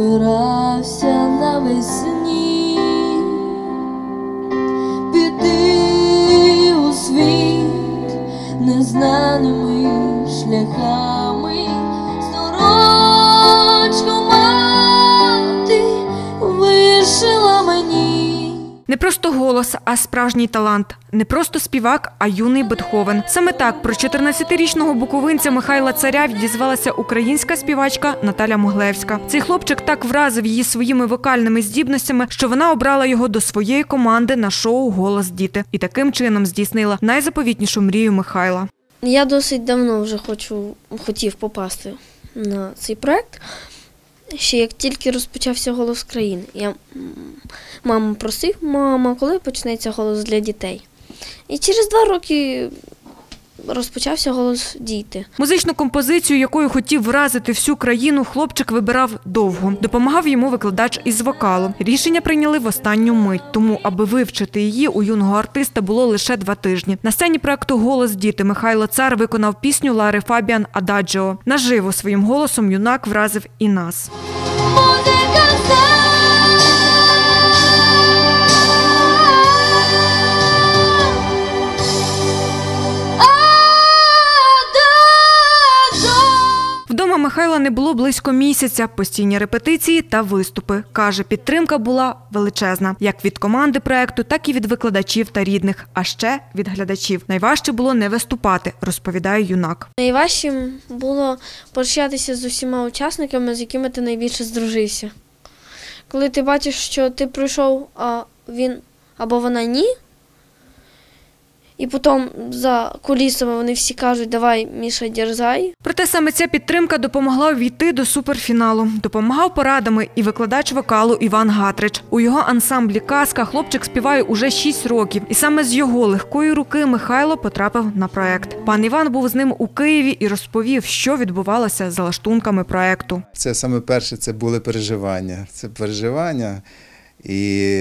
збирався навесні піти у світ незнаними шляхами, Не просто голос, а справжній талант. Не просто співак, а юний Бетховен. Саме так про 14-річного буковинця Михайла Царя відізвалася українська співачка Наталя Моглевська. Цей хлопчик так вразив її своїми вокальними здібностями, що вона обрала його до своєї команди на шоу Голос діти і таким чином здійснила найзаповітнішу мрію Михайла. Я досить давно вже хочу, хотів попасти на цей проект. Ще як тільки розпочався голос країни. Я маму просив, мама, коли почнеться голос для дітей. І через два роки розпочався голос діти. Музичну композицію, якою хотів вразити всю країну, хлопчик вибирав довго. Допомагав йому викладач із вокалу. Рішення прийняли в останню мить, тому аби вивчити її, у юного артиста було лише два тижні. На сцені проекту Голос діти Михайло Цар виконав пісню Лари Фабіан Ададжіо. Наживо своїм голосом юнак вразив і нас. Михайла не було близько місяця, постійні репетиції та виступи. Каже, підтримка була величезна, як від команди проекту, так і від викладачів та рідних, а ще від глядачів. Найважче було не виступати, розповідає юнак. Найважчим було прощатися з усіма учасниками, з якими ти найбільше здружився. Коли ти бачиш, що ти пройшов, а він або вона ні. І потім за кулісами вони всі кажуть, давай, Міша, дерзай. Проте саме ця підтримка допомогла увійти до суперфіналу. Допомагав порадами і викладач вокалу Іван Гатрич. У його ансамблі Казка хлопчик співає уже 6 років, і саме з його легкої руки Михайло потрапив на проект. Пан Іван був з ним у Києві і розповів, що відбувалося за лаштунками проекту. Це саме перше, це були переживання. Це переживання. І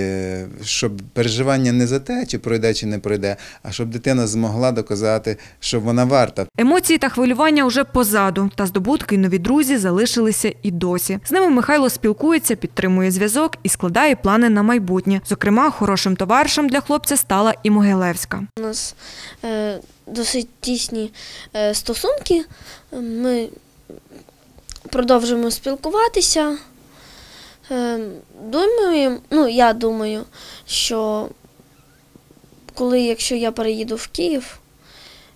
щоб переживання не за те, чи пройде, чи не пройде, а щоб дитина змогла доказати, що вона варта. Емоції та хвилювання вже позаду, та здобутки й нові друзі залишилися і досі. З ними Михайло спілкується, підтримує зв'язок і складає плани на майбутнє. Зокрема, хорошим товаришем для хлопця стала і Могилевська. У нас е, досить тісні е, стосунки. Ми продовжуємо спілкуватися. Е, думаю, ну, я думаю, що коли, якщо я переїду в Київ,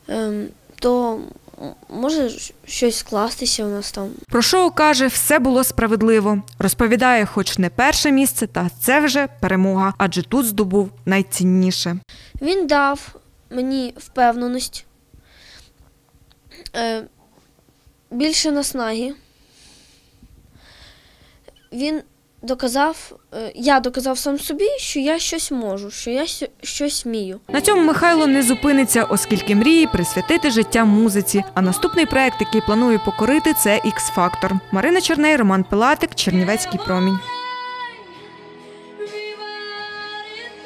е, то може щось скластися у нас там. Про шоу каже, все було справедливо. Розповідає, хоч не перше місце, та це вже перемога, адже тут здобув найцінніше. Він дав мені впевненість, е, більше наснаги. Він доказав, е, я доказав сам собі, що я щось можу, що я щось вмію. На цьому Михайло не зупиниться, оскільки мріє присвятити життя музиці. А наступний проект, який планує покорити, це X-Factor. Марина Черней, Роман Пилатик, Чернівецький промінь.